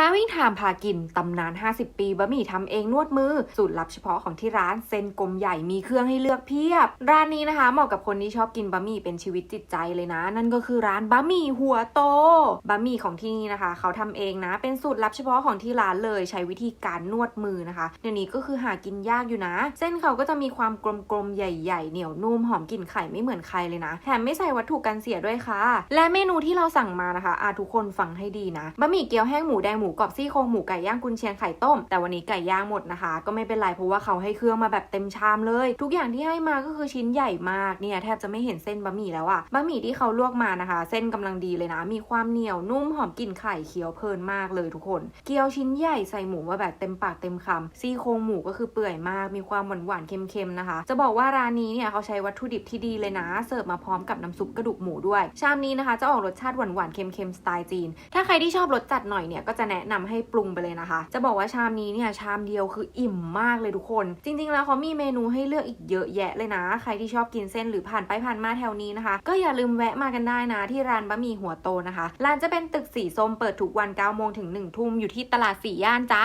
Starving Time พากิน ตำนาน 50 ปีบะหมี่ทำเองนวดมือ สูตรลับเฉพาะของที่ร้านเส้นกลมใหญ่มีเครื่องให้เลือกเพียบ ร้านนี้นะคะ เหมาะกับคนที่ชอบกินบะหมี่เป็นชีวิตจิตใจเลยนะ นั่นก็คือร้านบะหมี่หัวโตบะหมี่ของที่นี่นะคะ เขาทำเองนะ เป็นสูตรลับเฉพาะของที่ร้านเลยใช้วิธีการนวดมือนะคะเดี๋ยวนี้ก็คือหากินยากอยู่นะ เส้นเขาก็จะมีความกลมๆใหญ่ๆ เหนียวนุ่มหอมกลิ่นไข่ไม่เหมือนใครเลยนะแถมไม่ใส่วัตถุกันเสียด้วยค่ะ และเมนูที่เราสั่งมานะคะอาทุกคนฟังให้ดีนะบะหมี่เกี๊ยวแห้งหมูแดงหมููกรอบซี่โครงหมูไก่ย่างกุนเชียงไข่ต้ม แต่วันนี้ไก่ย่างหมดนะคะ ก็ไม่เป็นไรเพราะว่าเขาให้เครื่องมาแบบเต็มชามเลย ทุกอย่างที่ให้มาก็คือชิ้นใหญ่มากเนี่ยแทบจะไม่เห็นเส้นบะหมี่แล้วอะบะหมี่ที่เขาลวกมานะคะ เส้นกำลังดีเลยนะ มีความเหนียวนุ่มหอมกลิ่นไข่เคี้ยวเพลินมากเลยทุกคน เกี๊ยวชิ้นใหญ่ใส่หมูมาแบบเต็มปากเต็มคำซี่โครงหมูก็คือเปื่อยมาก มีความหวานหวานเค็มๆนะคะ จะบอกว่าร้านนี้เนี่ยเขาใช้วัตถุดิบที่ดีเลยนะ เสิร์ฟมาพร้อมกับน้ำซุปกระดูกหมูด้วย ชามนี้นะคะ จะออกรสชาติหวานหวานเค็มๆสไตล์จีน ถ้าใครที่ชอบรสจัดหน่อยเนี่ยก็จะแนะนำให้ปรุงไปเลยนะคะ จะบอกว่าชามนี้เนี่ยชามเดียวคืออิ่มมากเลยทุกคน จริง ๆ แล้วเขามีเมนูให้เลือกอีกเยอะแยะเลยนะ ใครที่ชอบกินเส้นหรือผ่านไปผ่านมาแถวนี้นะคะ ก็อย่าลืมแวะมากันได้นะที่ร้านบะหมี่หัวโตนะคะ ร้านจะเป็นตึกสีส้มเปิดทุกวัน9โมงถึง1ทุ่มอยู่ที่ตลาดสี่ย่านจ้า